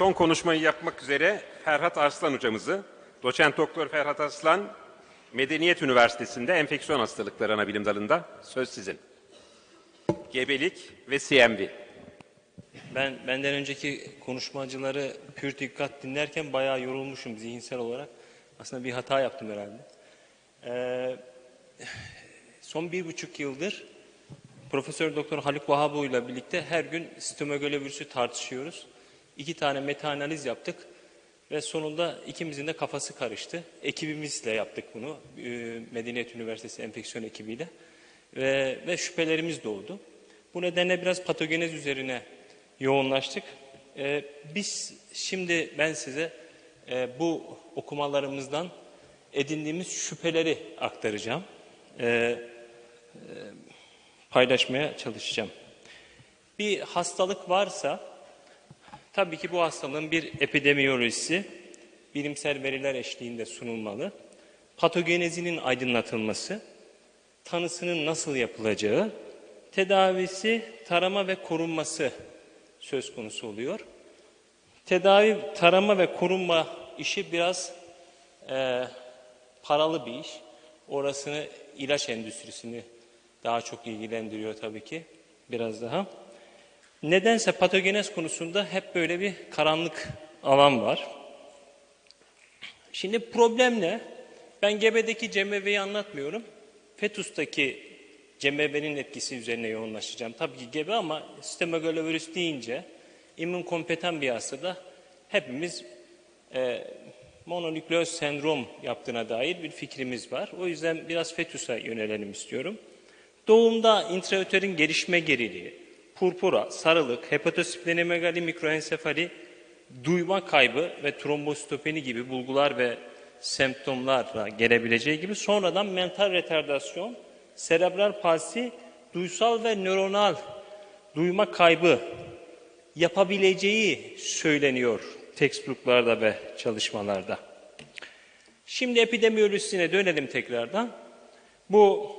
Son konuşmayı yapmak üzere Ferhat Arslan hocamızı, doçent doktor Ferhat Arslan, Medeniyet Üniversitesi'nde enfeksiyon hastalıkları ana bilim dalında söz sizin. Gebelik ve CMV. Ben benden önceki konuşmacıları pür dikkat dinlerken bayağı yorulmuşum zihinsel olarak. Aslında bir hata yaptım herhalde. Ee, son bir buçuk yıldır Profesör Doktor Haluk Vahaboğlu ile birlikte her gün stomegalo virüsü tartışıyoruz. İki tane meta analiz yaptık ve sonunda ikimizin de kafası karıştı. Ekibimizle yaptık bunu. e, Medeniyet Üniversitesi enfeksiyon ekibiyle. Ve, ve şüphelerimiz doğdu. Bu nedenle biraz patogenez üzerine yoğunlaştık. Ee, biz şimdi ben size e, bu okumalarımızdan edindiğimiz şüpheleri aktaracağım. Ee, paylaşmaya çalışacağım. Bir hastalık varsa tabii ki bu hastalığın bir epidemiyolojisi bilimsel veriler eşliğinde sunulmalı. Patogenezinin aydınlatılması, tanısının nasıl yapılacağı, tedavisi, tarama ve korunması söz konusu oluyor. Tedavi, tarama ve korunma işi biraz e, paralı bir iş. Orasını ilaç endüstrisini daha çok ilgilendiriyor tabii ki biraz daha. Nedense patogenez konusunda hep böyle bir karanlık alan var. Şimdi problem ne? Ben gebedeki cemeveyi anlatmıyorum. Fetüstaki cemevenin etkisi üzerine yoğunlaşacağım. Tabii ki gebe ama stomegalovirüs deyince immün kompetan bir hastada hepimiz e, mononükleoz sendrom yaptığına dair bir fikrimiz var. O yüzden biraz fetüse yönelelim istiyorum. Doğumda intraüterin gelişme geriliği, purpura, sarılık, hepatosplenomegali, mikroensefali, duyma kaybı ve trombositopeni gibi bulgular ve semptomlarla gelebileceği gibi sonradan mental retardasyon, serebral palsi, duysal ve nöronal duyma kaybı yapabileceği söyleniyor textbooklarda ve çalışmalarda. Şimdi epidemiyolojisine dönelim tekrardan. Bu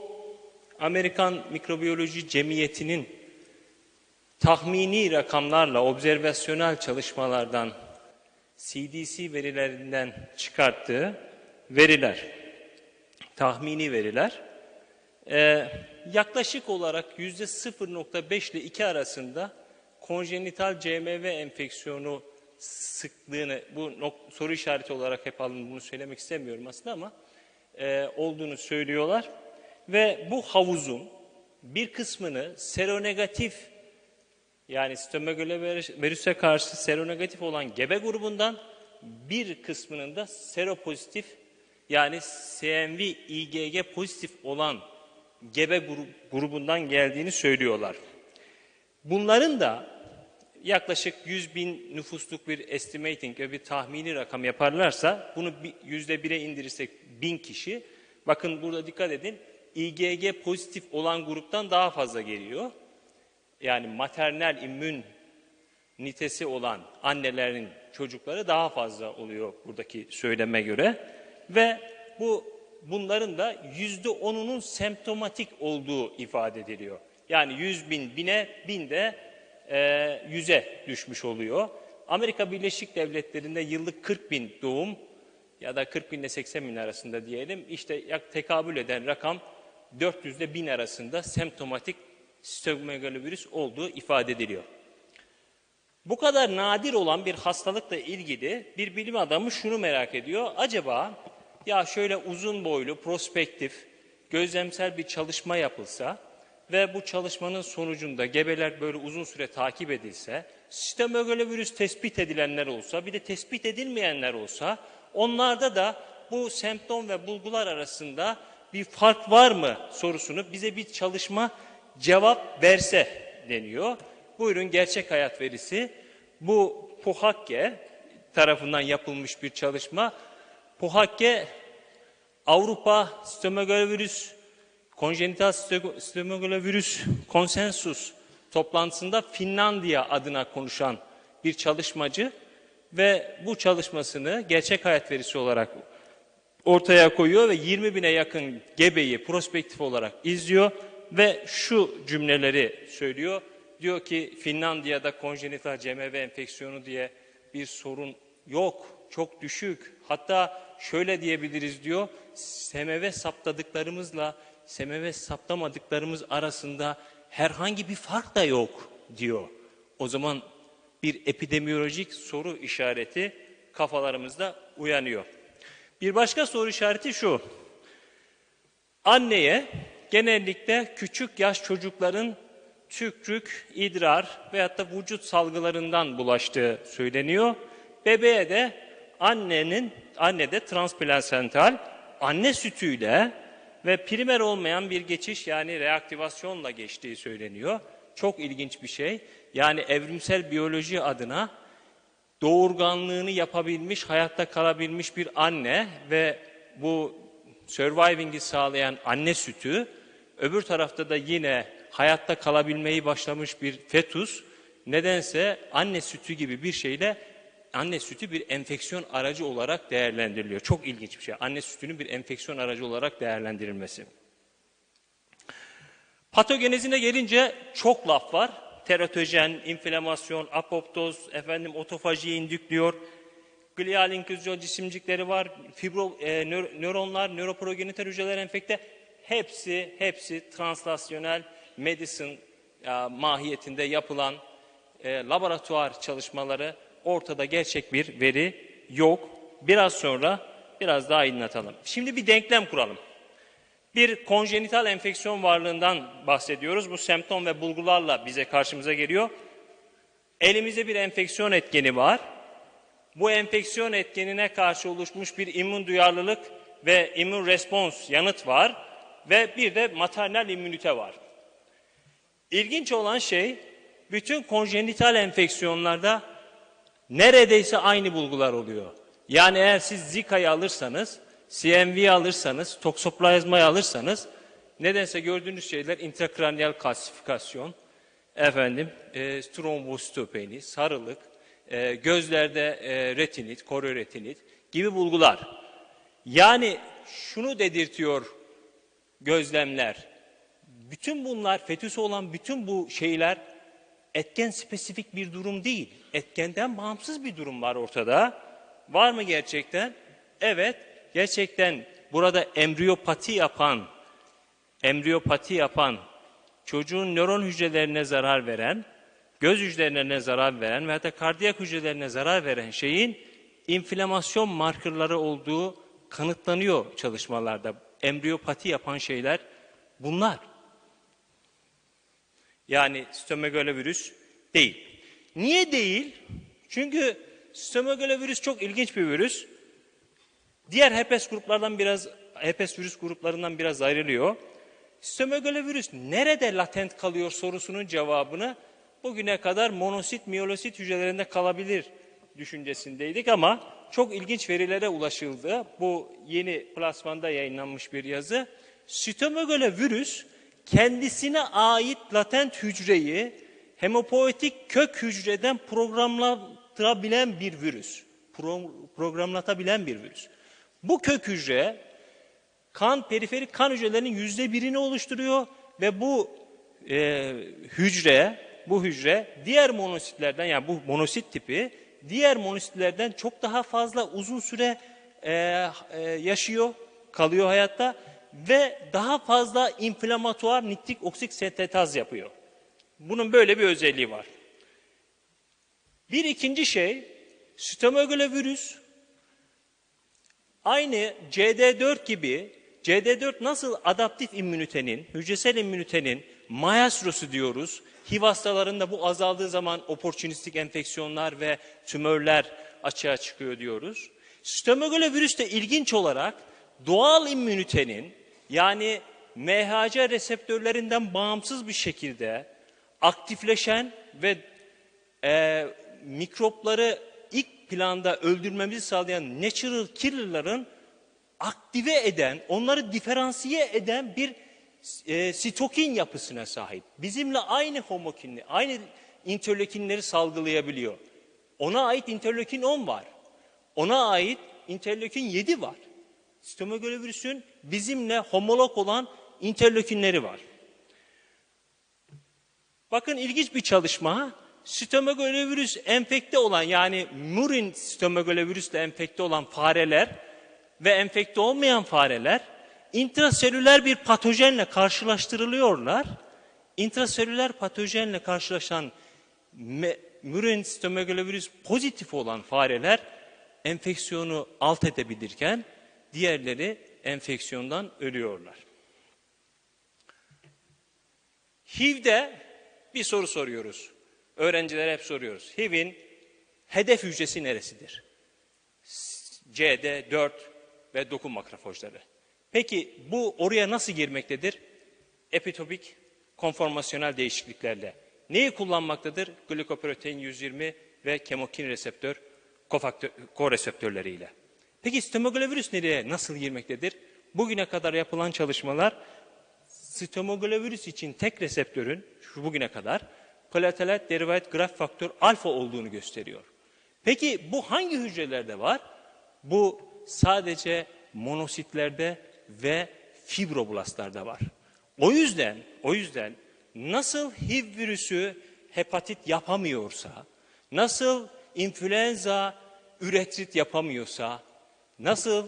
Amerikan Mikrobiyoloji Cemiyeti'nin tahmini rakamlarla observasyonel çalışmalardan CDC verilerinden çıkarttığı veriler, tahmini veriler, e, yaklaşık olarak yüzde 0.5 ile 2 arasında konjenital CMV enfeksiyonu sıklığını, bu soru işareti olarak hep alın bunu söylemek istemiyorum aslında ama e, olduğunu söylüyorlar. Ve bu havuzun bir kısmını seronegatif yani stomegalovirüse karşı seronegatif olan gebe grubundan bir kısmının da seropozitif yani CMV IgG pozitif olan gebe gru- grubundan geldiğini söylüyorlar. Bunların da yaklaşık 100 bin nüfusluk bir estimating ve bir tahmini rakam yaparlarsa bunu yüzde bire indirirsek bin kişi bakın burada dikkat edin IgG pozitif olan gruptan daha fazla geliyor. Yani maternal immün nitesi olan annelerin çocukları daha fazla oluyor buradaki söyleme göre ve bu bunların da yüzde onunun semptomatik olduğu ifade ediliyor. Yani 100 bin bine bin de e, yüze düşmüş oluyor. Amerika Birleşik Devletleri'nde yıllık 40 bin doğum ya da 40 bin ile 80 bin arasında diyelim işte yak tekabül eden rakam 400 ile 1000 arasında semptomatik stomegalovirüs olduğu ifade ediliyor. Bu kadar nadir olan bir hastalıkla ilgili bir bilim adamı şunu merak ediyor. Acaba ya şöyle uzun boylu, prospektif, gözlemsel bir çalışma yapılsa ve bu çalışmanın sonucunda gebeler böyle uzun süre takip edilse, stomegalovirüs tespit edilenler olsa, bir de tespit edilmeyenler olsa, onlarda da bu semptom ve bulgular arasında bir fark var mı sorusunu bize bir çalışma cevap verse deniyor. Buyurun gerçek hayat verisi. Bu Puhakke tarafından yapılmış bir çalışma. Puhakke Avrupa Stomegalovirüs Konjenital Stomegalovirüs Konsensus toplantısında Finlandiya adına konuşan bir çalışmacı ve bu çalışmasını gerçek hayat verisi olarak ortaya koyuyor ve 20 bine yakın gebeyi prospektif olarak izliyor ve şu cümleleri söylüyor. Diyor ki Finlandiya'da konjenital CMV enfeksiyonu diye bir sorun yok, çok düşük. Hatta şöyle diyebiliriz diyor, semeve saptadıklarımızla semeve saptamadıklarımız arasında herhangi bir fark da yok diyor. O zaman bir epidemiolojik soru işareti kafalarımızda uyanıyor. Bir başka soru işareti şu. Anneye genellikle küçük yaş çocukların tükrük, idrar veyahut da vücut salgılarından bulaştığı söyleniyor. Bebeğe de annenin annede transplansental anne sütüyle ve primer olmayan bir geçiş yani reaktivasyonla geçtiği söyleniyor. Çok ilginç bir şey. Yani evrimsel biyoloji adına doğurganlığını yapabilmiş, hayatta kalabilmiş bir anne ve bu surviving'i sağlayan anne sütü, öbür tarafta da yine hayatta kalabilmeyi başlamış bir fetus, nedense anne sütü gibi bir şeyle anne sütü bir enfeksiyon aracı olarak değerlendiriliyor. Çok ilginç bir şey. Anne sütünün bir enfeksiyon aracı olarak değerlendirilmesi. Patogenezine gelince çok laf var. Teratojen, inflamasyon, apoptoz, efendim otofajiye indüklüyor. Glial inküzyon cisimcikleri var. Fibro, e, nö- nöronlar, nöroprogeniter hücreler enfekte. Hepsi, hepsi translasyonel medicine e, mahiyetinde yapılan e, laboratuvar çalışmaları ortada gerçek bir veri yok. Biraz sonra biraz daha aydınlatalım. Şimdi bir denklem kuralım. Bir konjenital enfeksiyon varlığından bahsediyoruz. Bu semptom ve bulgularla bize karşımıza geliyor. Elimizde bir enfeksiyon etkeni var. Bu enfeksiyon etkenine karşı oluşmuş bir immün duyarlılık ve immün respons yanıt var ve bir de maternal immünite var. İlginç olan şey bütün konjenital enfeksiyonlarda neredeyse aynı bulgular oluyor. Yani eğer siz Zika'yı alırsanız, CMV alırsanız, toksoplazmayı alırsanız nedense gördüğünüz şeyler intrakraniyal kalsifikasyon, efendim e, trombositopeni, sarılık, e, gözlerde e, retinit, kororetinit gibi bulgular. Yani şunu dedirtiyor gözlemler. Bütün bunlar, fetüsü olan bütün bu şeyler etken spesifik bir durum değil. Etkenden bağımsız bir durum var ortada. Var mı gerçekten? Evet, gerçekten burada embriyopati yapan, embriyopati yapan, çocuğun nöron hücrelerine zarar veren, göz hücrelerine zarar veren ve hatta kardiyak hücrelerine zarar veren şeyin inflamasyon markerları olduğu kanıtlanıyor çalışmalarda. Embriyopati yapan şeyler bunlar. Yani stomegalovirüs değil. Niye değil? Çünkü stomegalovirüs çok ilginç bir virüs. Diğer herpes gruplardan biraz herpes virüs gruplarından biraz ayrılıyor. Stomegalovirüs nerede latent kalıyor sorusunun cevabını bugüne kadar monosit, miyolosit hücrelerinde kalabilir düşüncesindeydik ama çok ilginç verilere ulaşıldı. Bu yeni plasmanda yayınlanmış bir yazı. Stomegalovirüs kendisine ait latent hücreyi hemopoetik kök hücreden programlatabilen bir virüs. Pro, programlatabilen bir virüs. Bu kök hücre kan periferik kan hücrelerinin yüzde birini oluşturuyor ve bu e, hücre bu hücre diğer monositlerden yani bu monosit tipi diğer monositlerden çok daha fazla uzun süre e, e, yaşıyor, kalıyor hayatta ve daha fazla inflamatuar nitrik oksik sentetaz yapıyor. Bunun böyle bir özelliği var. Bir ikinci şey, stomegalovirüs aynı CD4 gibi CD4 nasıl adaptif immünitenin, hücresel immünitenin maestrosu diyoruz. HIV hastalarında bu azaldığı zaman oportunistik enfeksiyonlar ve tümörler açığa çıkıyor diyoruz. Stomegalovirüs de ilginç olarak doğal immünitenin yani MHC reseptörlerinden bağımsız bir şekilde aktifleşen ve e, mikropları ilk planda öldürmemizi sağlayan natural killer'ların aktive eden, onları diferansiye eden bir e, sitokin yapısına sahip. Bizimle aynı homokinli, aynı interleukinleri salgılayabiliyor. Ona ait interleukin 10 var. Ona ait interleukin 7 var. Stomegalovirüsün bizimle homolog olan interleukinleri var. Bakın ilginç bir çalışma. sitomegalovirüs enfekte olan yani murin sitomegalovirüsle enfekte olan fareler ve enfekte olmayan fareler intraselüler bir patojenle karşılaştırılıyorlar. İntraselüler patojenle karşılaşan murin sitomegalovirüs pozitif olan fareler enfeksiyonu alt edebilirken diğerleri enfeksiyondan ölüyorlar. HIV'de bir soru soruyoruz. Öğrencilere hep soruyoruz. HIV'in hedef hücresi neresidir? CD, 4 ve doku makrofajları. Peki bu oraya nasıl girmektedir? Epitopik konformasyonel değişikliklerle. Neyi kullanmaktadır? Glikoprotein 120 ve kemokin reseptör koreseptörleriyle. Peki stomoglovirüs nereye nasıl girmektedir? Bugüne kadar yapılan çalışmalar stomoglovirüs için tek reseptörün şu bugüne kadar platelet derivate graf faktör alfa olduğunu gösteriyor. Peki bu hangi hücrelerde var? Bu sadece monositlerde ve fibroblastlarda var. O yüzden, o yüzden nasıl HIV virüsü hepatit yapamıyorsa, nasıl influenza üretrit yapamıyorsa, nasıl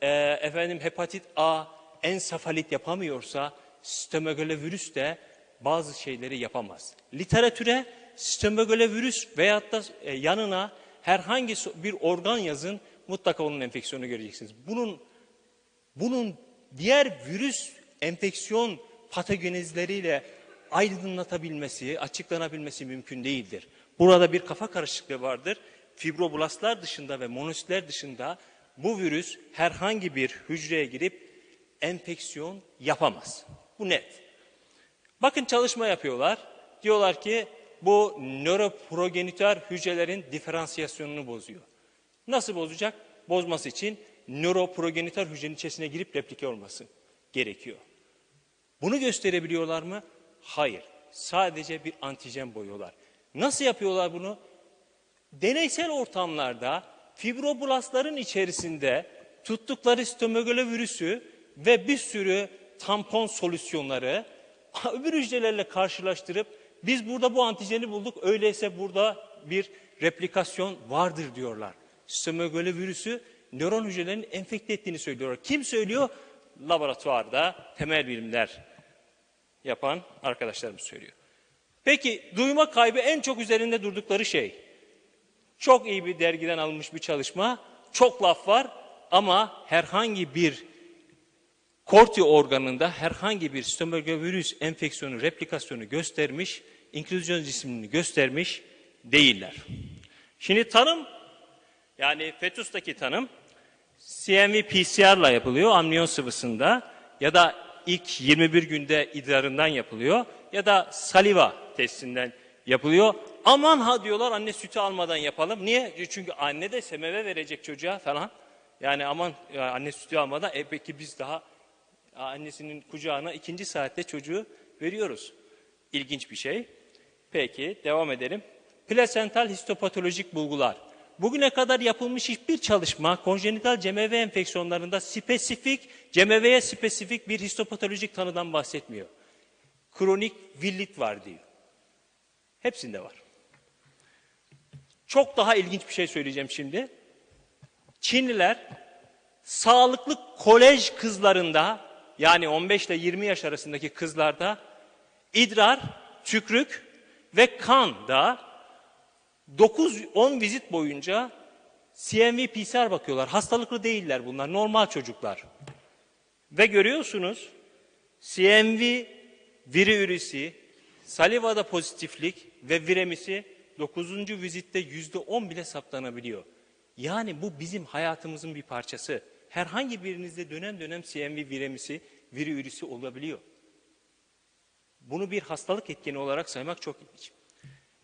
e, efendim hepatit A ensefalit yapamıyorsa, stomegalovirüs de bazı şeyleri yapamaz. Literatüre stomegalovirüs veyahut da e, yanına herhangi bir organ yazın mutlaka onun enfeksiyonu göreceksiniz. Bunun bunun diğer virüs enfeksiyon patogenezleriyle aydınlatabilmesi, açıklanabilmesi mümkün değildir. Burada bir kafa karışıklığı vardır. Fibroblastlar dışında ve monositler dışında bu virüs herhangi bir hücreye girip enfeksiyon yapamaz. Bu net. Bakın çalışma yapıyorlar. Diyorlar ki bu nöroprogenitör hücrelerin diferansiyasyonunu bozuyor. Nasıl bozacak? Bozması için nöroprogenitör hücrenin içerisine girip replike olması gerekiyor. Bunu gösterebiliyorlar mı? Hayır. Sadece bir antijen boyuyorlar. Nasıl yapıyorlar bunu? Deneysel ortamlarda fibroblastların içerisinde tuttukları stomegalovirüsü ve bir sürü tampon solüsyonları öbür hücrelerle karşılaştırıp biz burada bu antijeni bulduk öyleyse burada bir replikasyon vardır diyorlar. Stomegalovirüsü nöron hücrelerini enfekte ettiğini söylüyorlar. Kim söylüyor? Laboratuvarda temel bilimler yapan arkadaşlarımız söylüyor. Peki duyma kaybı en çok üzerinde durdukları şey. Çok iyi bir dergiden alınmış bir çalışma. Çok laf var ama herhangi bir korti organında herhangi bir stomatovirüs enfeksiyonu replikasyonu göstermiş, inklüzyon cismini göstermiş değiller. Şimdi tanım yani fetüsteki tanım CMV PCR'la yapılıyor amniyon sıvısında ya da ilk 21 günde idrarından yapılıyor ya da saliva testinden yapılıyor. Aman ha diyorlar anne sütü almadan yapalım. Niye? Çünkü anne de semeve verecek çocuğa falan. Yani aman ya anne sütü almadan e peki biz daha annesinin kucağına ikinci saatte çocuğu veriyoruz. İlginç bir şey. Peki devam edelim. Plasental histopatolojik bulgular. Bugüne kadar yapılmış hiçbir çalışma konjenital CMV enfeksiyonlarında spesifik, CMV'ye spesifik bir histopatolojik tanıdan bahsetmiyor. Kronik villit var diyor. Hepsinde var. Çok daha ilginç bir şey söyleyeceğim şimdi. Çinliler sağlıklı kolej kızlarında yani 15 ile 20 yaş arasındaki kızlarda idrar, tükrük ve kan da 9-10 vizit boyunca CMV PCR bakıyorlar. Hastalıklı değiller bunlar. Normal çocuklar. Ve görüyorsunuz CMV virüsü, salivada pozitiflik ve viremisi 9. vizitte %10 bile saptanabiliyor. Yani bu bizim hayatımızın bir parçası. Herhangi birinizde dönem dönem CMV viremisi, virüsü olabiliyor. Bunu bir hastalık etkeni olarak saymak çok ilginç.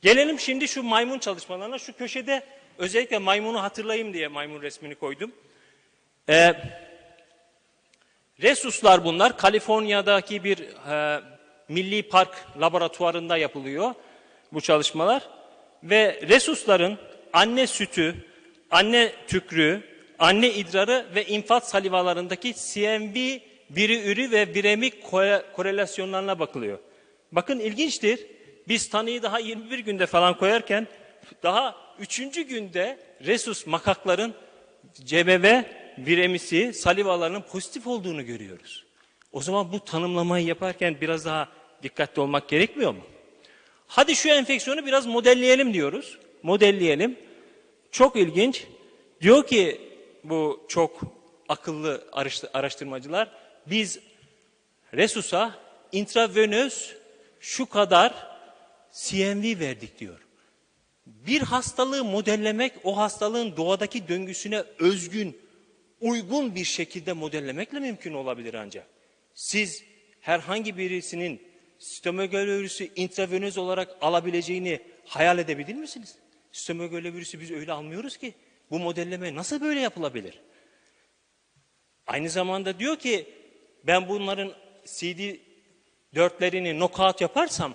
Gelelim şimdi şu maymun çalışmalarına. Şu köşede özellikle maymunu hatırlayayım diye maymun resmini koydum. Ee, Resuslar bunlar. Kaliforniya'daki bir e, milli park laboratuvarında yapılıyor bu çalışmalar. Ve resusların anne sütü, anne tükrüğü, anne idrarı ve infaz salivalarındaki CMV biri ürü ve viremik kore- korelasyonlarına bakılıyor. Bakın ilginçtir. Biz tanıyı daha 21 günde falan koyarken daha 3. günde resus makakların CBV viremisi, salivalarının pozitif olduğunu görüyoruz. O zaman bu tanımlamayı yaparken biraz daha dikkatli olmak gerekmiyor mu? Hadi şu enfeksiyonu biraz modelleyelim diyoruz. Modelleyelim. Çok ilginç. Diyor ki bu çok akıllı araştı- araştırmacılar biz Resus'a intravenöz şu kadar CMV verdik diyor. Bir hastalığı modellemek o hastalığın doğadaki döngüsüne özgün, uygun bir şekilde modellemekle mümkün olabilir ancak. Siz herhangi birisinin stomegalovirüsü intravenöz olarak alabileceğini hayal edebilir misiniz? Stomegalovirüsü biz öyle almıyoruz ki. Bu modelleme nasıl böyle yapılabilir? Aynı zamanda diyor ki ben bunların CD4'lerini knockout yaparsam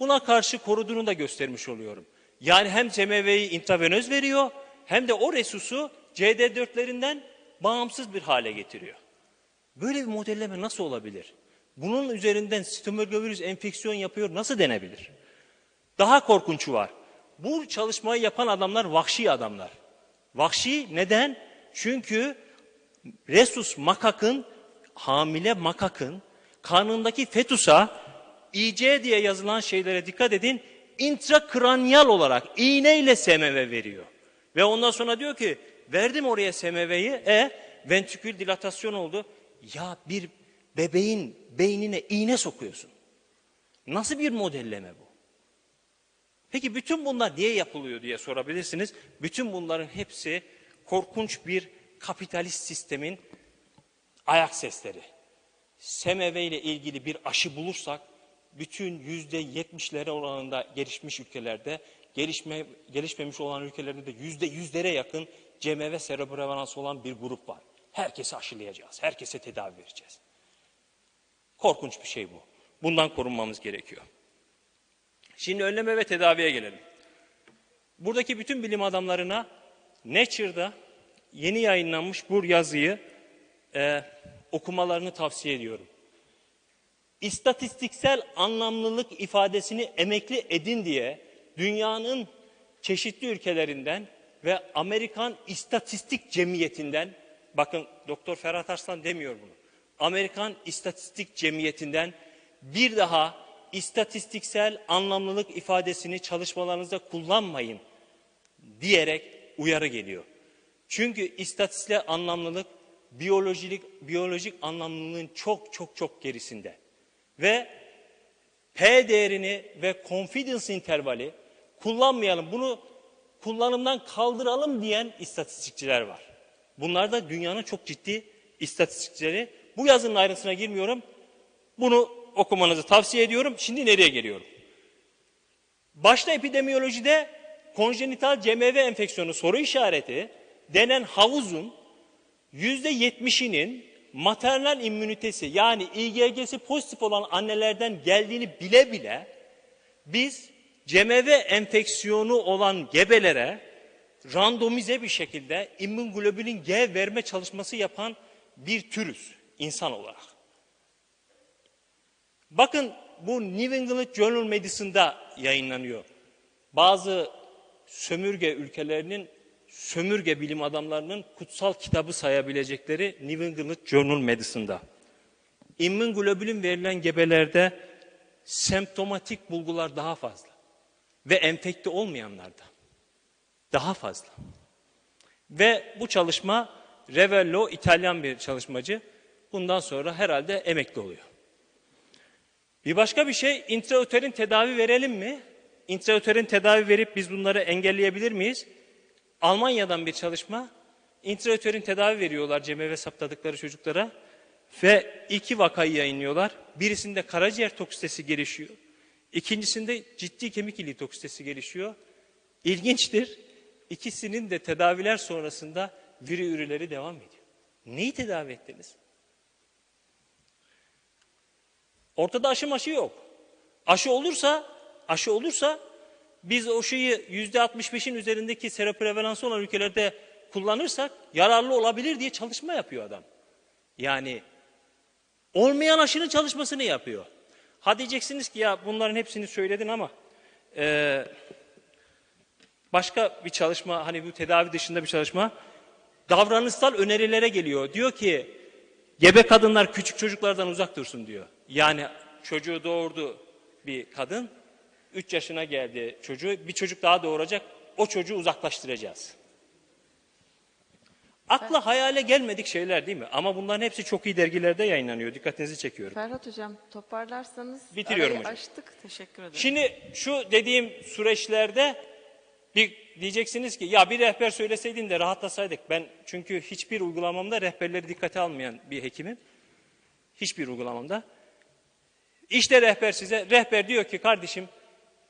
buna karşı koruduğunu da göstermiş oluyorum. Yani hem CMV'yi intravenöz veriyor hem de o resusu CD4'lerinden bağımsız bir hale getiriyor. Böyle bir modelleme nasıl olabilir? Bunun üzerinden stomatovirüs enfeksiyon yapıyor nasıl denebilir? Daha korkunçu var. Bu çalışmayı yapan adamlar vahşi adamlar. Vahşi neden? Çünkü Resus makakın, hamile makakın karnındaki fetusa IC diye yazılan şeylere dikkat edin. intrakraniyal olarak iğneyle SMV veriyor. Ve ondan sonra diyor ki verdim oraya SMV'yi e ventrikül dilatasyon oldu. Ya bir bebeğin beynine iğne sokuyorsun. Nasıl bir modelleme bu? Peki bütün bunlar niye yapılıyor diye sorabilirsiniz. Bütün bunların hepsi korkunç bir kapitalist sistemin ayak sesleri. SMV ile ilgili bir aşı bulursak bütün yüzde yetmişlere oranında gelişmiş ülkelerde, gelişme, gelişmemiş olan ülkelerde de yüzde yüzlere yakın CMV seroprevalansı olan bir grup var. Herkesi aşılayacağız, herkese tedavi vereceğiz. Korkunç bir şey bu. Bundan korunmamız gerekiyor. Şimdi önleme ve tedaviye gelelim. Buradaki bütün bilim adamlarına Nature'da yeni yayınlanmış bu yazıyı e, okumalarını tavsiye ediyorum. İstatistiksel anlamlılık ifadesini emekli edin diye dünyanın çeşitli ülkelerinden ve Amerikan İstatistik Cemiyeti'nden bakın Doktor Ferhat Arslan demiyor bunu. Amerikan İstatistik Cemiyeti'nden bir daha istatistiksel anlamlılık ifadesini çalışmalarınızda kullanmayın diyerek uyarı geliyor. Çünkü istatistiksel anlamlılık biyolojik biyolojik anlamlılığın çok çok çok gerisinde. Ve P değerini ve confidence intervali kullanmayalım. Bunu kullanımdan kaldıralım diyen istatistikçiler var. Bunlar da dünyanın çok ciddi istatistikçileri. Bu yazının ayrıntısına girmiyorum. Bunu okumanızı tavsiye ediyorum. Şimdi nereye geliyorum? Başta epidemiyolojide konjenital CMV enfeksiyonu soru işareti denen havuzun yüzde yetmişinin maternal immünitesi yani IgG'si pozitif olan annelerden geldiğini bile bile biz CMV enfeksiyonu olan gebelere randomize bir şekilde immünoglobulin G verme çalışması yapan bir türüz insan olarak. Bakın bu New England Journal Medicine'da yayınlanıyor. Bazı sömürge ülkelerinin sömürge bilim adamlarının kutsal kitabı sayabilecekleri New England Journal Medicine'da. İmmünoglobulin verilen gebelerde semptomatik bulgular daha fazla ve enfekte olmayanlarda daha fazla. Ve bu çalışma Revello İtalyan bir çalışmacı bundan sonra herhalde emekli oluyor. Bir başka bir şey intrauterin tedavi verelim mi? İntrauterin tedavi verip biz bunları engelleyebilir miyiz? Almanya'dan bir çalışma. İntrauterin tedavi veriyorlar CMV saptadıkları çocuklara ve iki vakayı yayınlıyorlar. Birisinde karaciğer toksitesi gelişiyor. İkincisinde ciddi kemik iliği toksitesi gelişiyor. İlginçtir. İkisinin de tedaviler sonrasında viri ürüleri devam ediyor. Neyi tedavi ettiniz? Ortada aşı maşı yok. Aşı olursa, aşı olursa biz o şeyi yüzde 65'in üzerindeki seroprevalansı olan ülkelerde kullanırsak yararlı olabilir diye çalışma yapıyor adam. Yani olmayan aşının çalışmasını yapıyor. Ha diyeceksiniz ki ya bunların hepsini söyledin ama e, başka bir çalışma hani bu tedavi dışında bir çalışma davranışsal önerilere geliyor. Diyor ki gebe kadınlar küçük çocuklardan uzak dursun diyor. Yani çocuğu doğurdu bir kadın 3 yaşına geldi çocuğu bir çocuk daha doğuracak o çocuğu uzaklaştıracağız. Akla hayale gelmedik şeyler değil mi? Ama bunların hepsi çok iyi dergilerde yayınlanıyor. Dikkatinizi çekiyorum. Ferhat Hocam toparlarsanız Bitiriyorum hocam. açtık. Teşekkür ederim. Şimdi şu dediğim süreçlerde bir diyeceksiniz ki ya bir rehber söyleseydin de rahatlasaydık. Ben çünkü hiçbir uygulamamda rehberleri dikkate almayan bir hekimim. Hiçbir uygulamamda. İşte rehber size. Rehber diyor ki kardeşim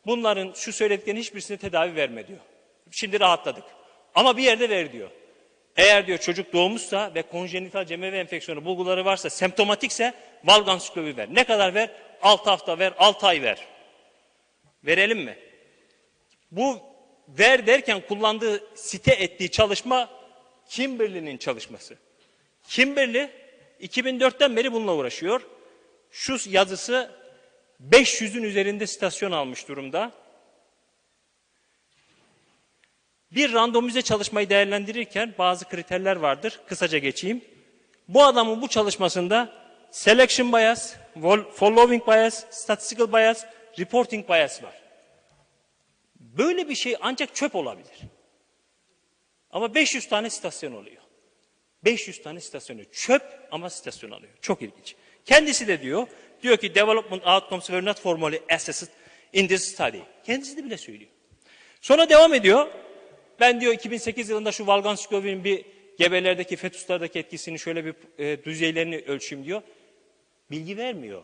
bunların şu söylediklerinin hiçbirisine tedavi verme diyor. Şimdi rahatladık. Ama bir yerde ver diyor. Eğer diyor çocuk doğmuşsa ve konjenital cemevi enfeksiyonu bulguları varsa, semptomatikse valgansiklopin ver. Ne kadar ver? 6 hafta ver, 6 ay ver. Verelim mi? Bu ver derken kullandığı site ettiği çalışma Kimberley'nin çalışması. Kimberley 2004'ten beri bununla uğraşıyor. Şu yazısı 500'ün üzerinde stasyon almış durumda. Bir randomize çalışmayı değerlendirirken bazı kriterler vardır. Kısaca geçeyim. Bu adamın bu çalışmasında selection bias, following bias, statistical bias, reporting bias var. Böyle bir şey ancak çöp olabilir. Ama 500 tane stasyon oluyor. 500 tane stasyon oluyor. Çöp ama stasyon alıyor. Çok ilginç. Kendisi de diyor, diyor ki development outcomes were not formally assessed in this study. Kendisi de bile söylüyor. Sonra devam ediyor. Ben diyor 2008 yılında şu valgansiklopin bir gebelerdeki fetüslerdeki etkisini şöyle bir e, düzeylerini ölçeyim diyor. Bilgi vermiyor.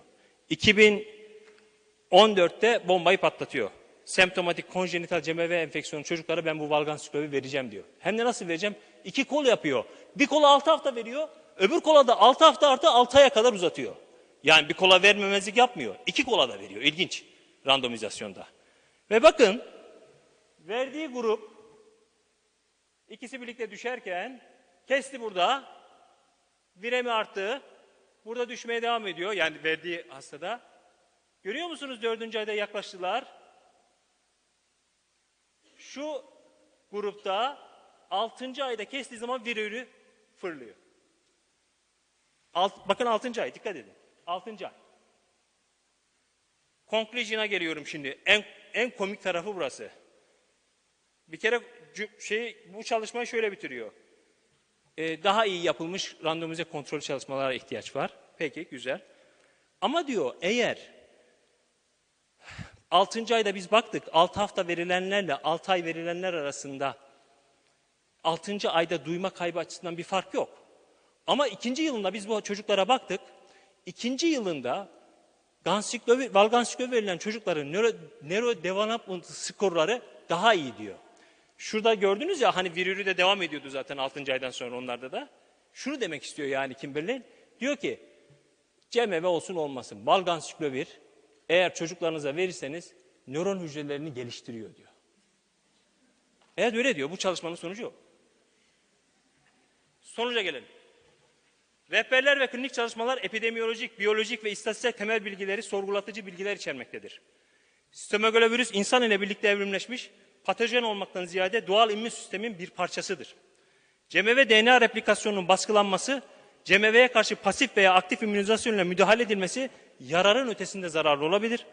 2014'te bombayı patlatıyor. Semptomatik konjenital cemevi enfeksiyonu çocuklara ben bu valgansiklopin vereceğim diyor. Hem de nasıl vereceğim? İki kol yapıyor. Bir kola 6 hafta veriyor. Öbür kola da 6 hafta artı 6 aya kadar uzatıyor. Yani bir kola vermemezlik yapmıyor. İki kola da veriyor. İlginç randomizasyonda. Ve bakın verdiği grup İkisi birlikte düşerken kesti burada. Viremi arttı. Burada düşmeye devam ediyor. Yani verdiği hastada. Görüyor musunuz dördüncü ayda yaklaştılar. Şu grupta altıncı ayda kestiği zaman virülü fırlıyor. Alt, bakın altıncı ay dikkat edin. Altıncı ay. Conclusion'a geliyorum şimdi. En, en komik tarafı burası. Bir kere şey bu çalışmayı şöyle bitiriyor. Ee, daha iyi yapılmış randomize kontrol çalışmalara ihtiyaç var. Peki güzel. Ama diyor eğer 6. ayda biz baktık 6 hafta verilenlerle 6 ay verilenler arasında 6. ayda duyma kaybı açısından bir fark yok. Ama ikinci yılında biz bu çocuklara baktık. İkinci yılında valgansiklovi verilen çocukların nöro, nöro development skorları daha iyi diyor. Şurada gördünüz ya hani virürü de devam ediyordu zaten 6. aydan sonra onlarda da. Şunu demek istiyor yani Kimberley. Diyor ki CMV olsun olmasın. Valgansiklovir eğer çocuklarınıza verirseniz nöron hücrelerini geliştiriyor diyor. Evet öyle diyor. Bu çalışmanın sonucu o. Sonuca gelelim. Rehberler ve klinik çalışmalar epidemiyolojik, biyolojik ve istatistik temel bilgileri sorgulatıcı bilgiler içermektedir. Stomegalovirüs insan ile birlikte evrimleşmiş, patojen olmaktan ziyade doğal immün sistemin bir parçasıdır. CMV DNA replikasyonunun baskılanması, CMV'ye karşı pasif veya aktif immünizasyonla müdahale edilmesi yararın ötesinde zararlı olabilir.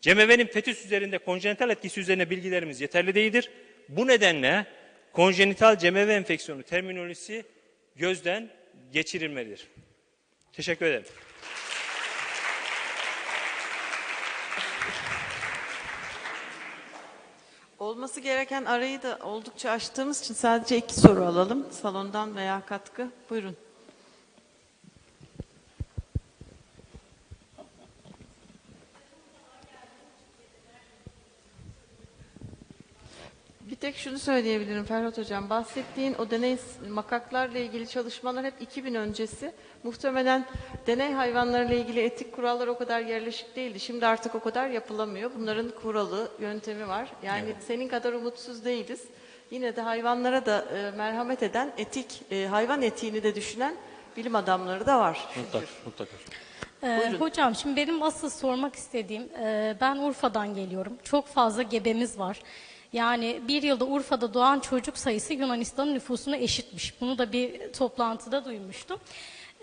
CMV'nin fetüs üzerinde konjenital etkisi üzerine bilgilerimiz yeterli değildir. Bu nedenle konjenital CMV enfeksiyonu terminolojisi gözden geçirilmelidir. Teşekkür ederim. Olması gereken arayı da oldukça açtığımız için sadece iki soru alalım. Salondan veya katkı. Buyurun. Tek şunu söyleyebilirim Ferhat Hocam. Bahsettiğin o deney makaklarla ilgili çalışmalar hep 2000 öncesi. Muhtemelen deney hayvanlarıyla ilgili etik kurallar o kadar yerleşik değildi. Şimdi artık o kadar yapılamıyor. Bunların kuralı, yöntemi var. Yani senin kadar umutsuz değiliz. Yine de hayvanlara da e, merhamet eden, etik, e, hayvan etiğini de düşünen bilim adamları da var. Mutlaka, mutlaka. Ee, hocam şimdi benim asıl sormak istediğim, e, ben Urfa'dan geliyorum. Çok fazla gebemiz var. Yani bir yılda Urfa'da doğan çocuk sayısı Yunanistan'ın nüfusuna eşitmiş. Bunu da bir toplantıda duymuştum.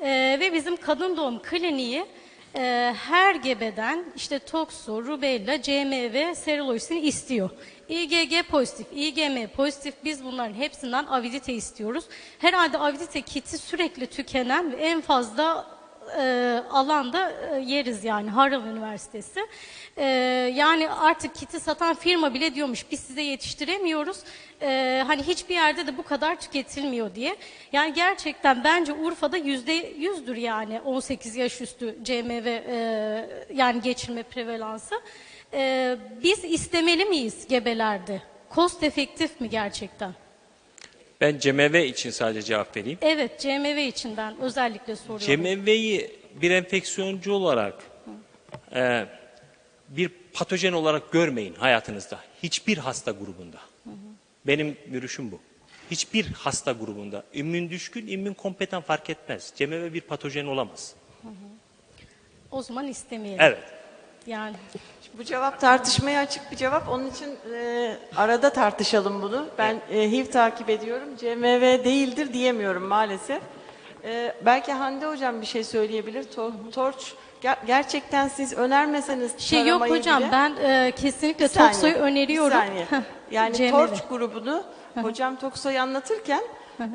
Ee, ve bizim kadın doğum kliniği e, her gebeden işte toksu, rubella, CMV, serolojisini istiyor. IgG pozitif, IgM pozitif biz bunların hepsinden avidite istiyoruz. Herhalde avidite kiti sürekli tükenen ve en fazla e, alanda e, yeriz yani Harvard Üniversitesi. E, yani artık kiti satan firma bile diyormuş biz size yetiştiremiyoruz. E, hani hiçbir yerde de bu kadar tüketilmiyor diye. Yani gerçekten bence Urfa'da yüzde yüzdür yani 18 yaş üstü CMV e, yani geçirme prevalansı. E, biz istemeli miyiz gebelerde? Kost efektif mi gerçekten? Ben CMV için sadece cevap vereyim. Evet, CMV için ben özellikle soruyorum. CMV'yi bir enfeksiyoncu olarak e, bir patojen olarak görmeyin hayatınızda. Hiçbir hasta grubunda. Benim görüşüm bu. Hiçbir hasta grubunda. İmmün düşkün, immün kompetan fark etmez. CMV bir patojen olamaz. O zaman istemeyelim. Evet. Yani Bu cevap tartışmaya açık bir cevap. Onun için e, arada tartışalım bunu. Ben e, HIV takip ediyorum. CMV değildir diyemiyorum maalesef. E, belki Hande Hocam bir şey söyleyebilir. To- torç ger- gerçekten siz önermeseniz şey yok hocam bile- ben e, kesinlikle Tokso'yu öneriyorum. bir saniye. Yani CMV. torç grubunu hocam Tokso'yu anlatırken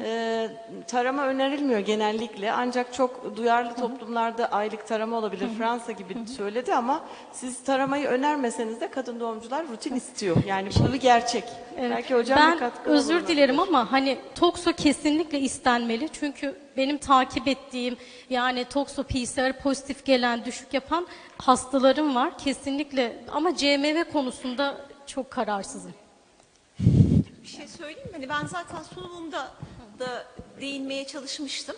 e, tarama önerilmiyor genellikle. Ancak çok duyarlı toplumlarda aylık tarama olabilir. Fransa gibi söyledi ama siz taramayı önermeseniz de kadın doğumcular rutin istiyor. Yani bu bir gerçek. Evet. Belki hocam ben katkı özür olabilir. dilerim ama hani Tokso kesinlikle istenmeli. Çünkü benim takip ettiğim yani Tokso PCR pozitif gelen düşük yapan hastalarım var. Kesinlikle ama CMV konusunda çok kararsızım. Bir şey söyleyeyim mi? Hani ben zaten sunumumda da değinmeye çalışmıştım.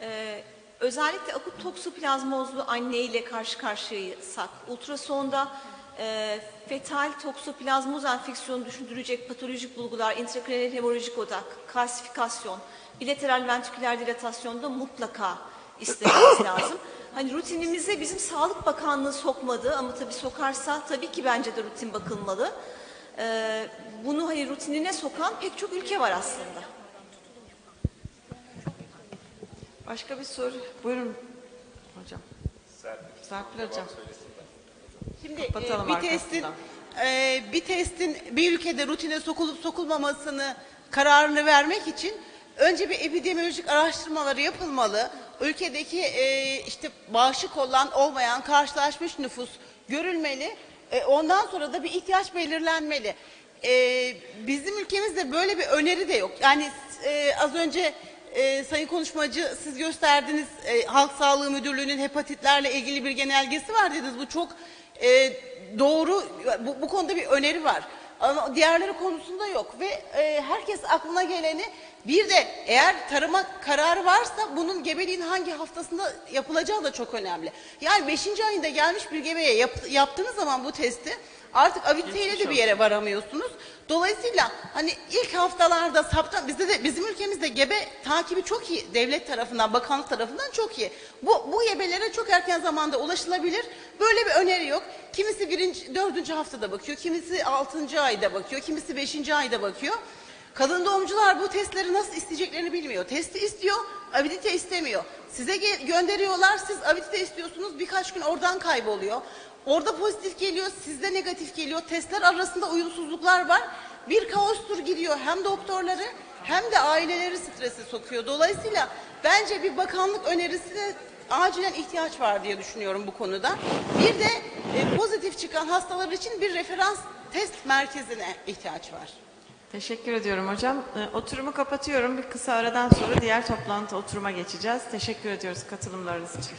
Ee, özellikle akut toksoplazmozlu anneyle karşı karşıyaysak, ultrasonda e, fetal toksoplazmoz enfeksiyonu düşündürecek patolojik bulgular, intrakraniyel hemorajik odak, kalsifikasyon, bilateral ventriküler dilatasyonda mutlaka istememiz lazım. Hani rutinimize bizim Sağlık Bakanlığı sokmadı ama tabii sokarsa tabii ki bence de rutin bakılmalı. Ee, bunu hani rutinine sokan pek çok ülke var aslında. Başka bir soru. Buyurun hocam. Serpil hocam. Şimdi Kapatalım e, bir testin e, bir testin bir ülkede rutine sokulup sokulmamasını kararını vermek için önce bir epidemiolojik araştırmaları yapılmalı. Ülkedeki e, işte bağışık olan olmayan karşılaşmış nüfus görülmeli. E, ondan sonra da bir ihtiyaç belirlenmeli. E, bizim ülkemizde böyle bir öneri de yok. Yani e, az önce e, sayın konuşmacı siz gösterdiniz e, Halk Sağlığı Müdürlüğü'nün hepatitlerle ilgili bir genelgesi var dediniz. Bu çok e, doğru bu, bu konuda bir öneri var. Ama diğerleri konusunda yok ve e, herkes aklına geleni bir de eğer tarama kararı varsa bunun gebeliğin hangi haftasında yapılacağı da çok önemli. Yani 5. ayında gelmiş bir gebeye yap- yaptığınız zaman bu testi artık aviteyle de bir yere varamıyorsunuz. Dolayısıyla hani ilk haftalarda saptan bizde de bizim ülkemizde gebe takibi çok iyi. Devlet tarafından, bakanlık tarafından çok iyi. Bu bu gebelere çok erken zamanda ulaşılabilir. Böyle bir öneri yok. Kimisi birinci, dördüncü haftada bakıyor, kimisi altıncı ayda bakıyor, kimisi beşinci ayda bakıyor. Kadın doğumcular bu testleri nasıl isteyeceklerini bilmiyor. Testi istiyor, avidite istemiyor. Size gönderiyorlar, siz avidite istiyorsunuz, birkaç gün oradan kayboluyor. Orada pozitif geliyor, sizde negatif geliyor. Testler arasında uyumsuzluklar var. Bir kaostur gidiyor hem doktorları hem de aileleri strese sokuyor. Dolayısıyla bence bir bakanlık önerisine acilen ihtiyaç var diye düşünüyorum bu konuda. Bir de e, pozitif çıkan hastalar için bir referans test merkezine ihtiyaç var. Teşekkür ediyorum hocam. E, Oturumu kapatıyorum. Bir kısa aradan sonra diğer toplantı oturuma geçeceğiz. Teşekkür ediyoruz katılımlarınız için.